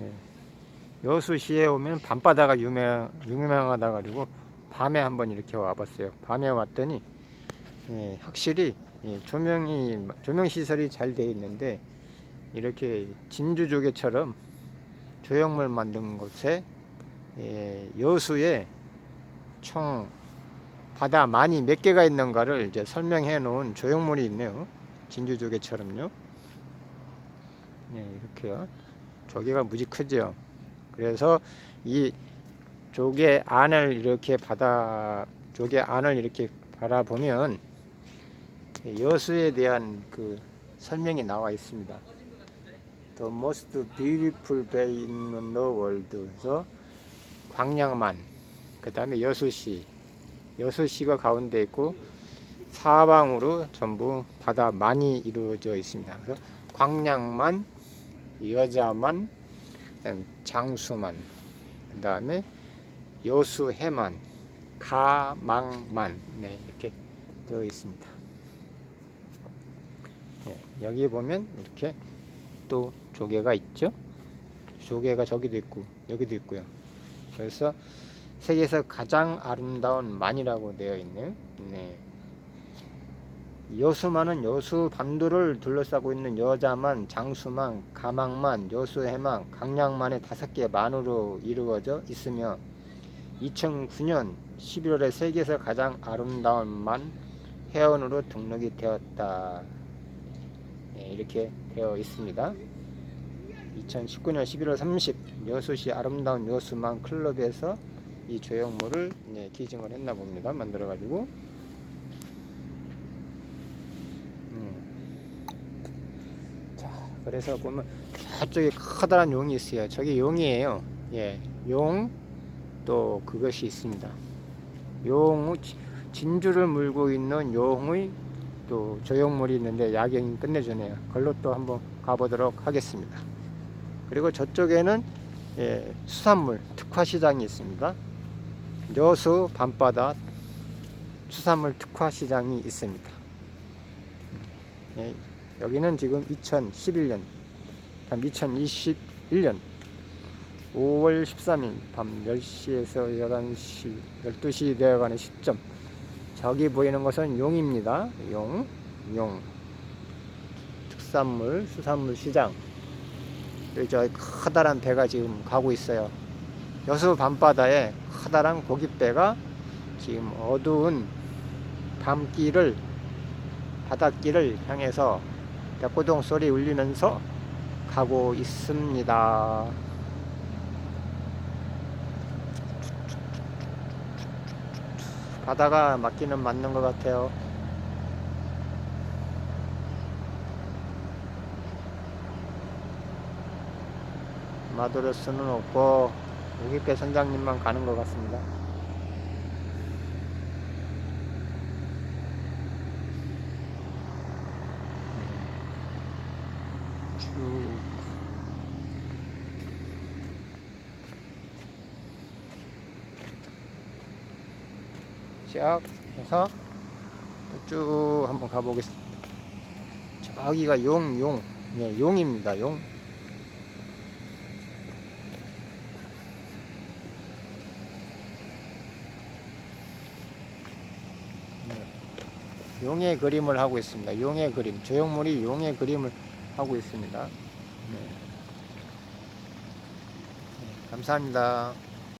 예. 여수시에 오면 밤바다가 유명 유명하다 가지고 밤에 한번 이렇게 와봤어요. 밤에 왔더니 예, 확실히 예, 조명이 조명 시설이 잘 되어 있는데 이렇게 진주 조개처럼 조형물 만든 곳에 예, 여수에 총 바다 많이 몇 개가 있는가를 이제 설명해 놓은 조형물이 있네요. 진주 조개처럼요. 네, 이렇게요. 조개가 무지 크죠. 그래서 이 조개 안을 이렇게 바다 조개 안을 이렇게 바라보면 여수에 대한 그 설명이 나와 있습니다. The most beautiful bay in the world. 그래서 광양만, 그 다음에 여수시, 여수시가 가운데 있고 사방으로 전부 바다 많이 이루어져 있습니다. 그래서 광양만, 여자만, 장수만, 그 다음에 여수해만, 가망만, 네 이렇게 되어 있습니다. 네, 여기 보면 이렇게 또 조개가 있죠. 조개가 저기도 있고 여기도 있고요. 그래서 세계에서 가장 아름다운 만이라고 되어 있네요. 네. 여수만은 여수 반도를 둘러싸고 있는 여자만, 장수만, 가망만, 여수해만, 강량만의 다섯 개 만으로 이루어져 있으며 2009년 11월에 세계에서 가장 아름다운 만 회원으로 등록이 되었다. 네, 이렇게 되어 있습니다. 2019년 11월 30 여수시 아름다운 여수만 클럽에서 이 조형물을 네, 기증을 했나 봅니다. 만들어 가지고 음. 자, 그래서 보면 저쪽에 커다란 용이 있어요. 저게 용이에요. 예, 용 또 그것이 있습니다. 용 진주를 물고 있는 용의 또 조형물이 있는데 야경이 끝내주네요. 걸로 또 한번 가보도록 하겠습니다. 그리고 저쪽에는 예, 수산물 특화 시장이 있습니다. 여수 밤바다 수산물 특화 시장이 있습니다. 예, 여기는 지금 2011년, 2021년 5월 13일 밤 10시에서 11시, 12시 되어가는 시점. 저기 보이는 것은 용입니다. 용, 용. 특산물, 수산물 시장. 저 커다란 배가 지금 가고 있어요. 여수 밤바다에 커다란 고깃배가 지금 어두운 밤길을 바닷길을 향해서 백고동 소리 울리면서 가고 있습니다. 바다가 맞기는 맞는 것 같아요. 마도로스는 없고 우기배 선장님만 가는 것 같습니다. 쭉 시작해서 쭉 한번 가보겠습니다. 저기가 용, 용, 네, 용입니다. 용. 네. 용의 그림을 하고 있습니다. 용의 그림, 조형물이 용의 그림을 하고 있습니다. 네. 네, 감사합니다.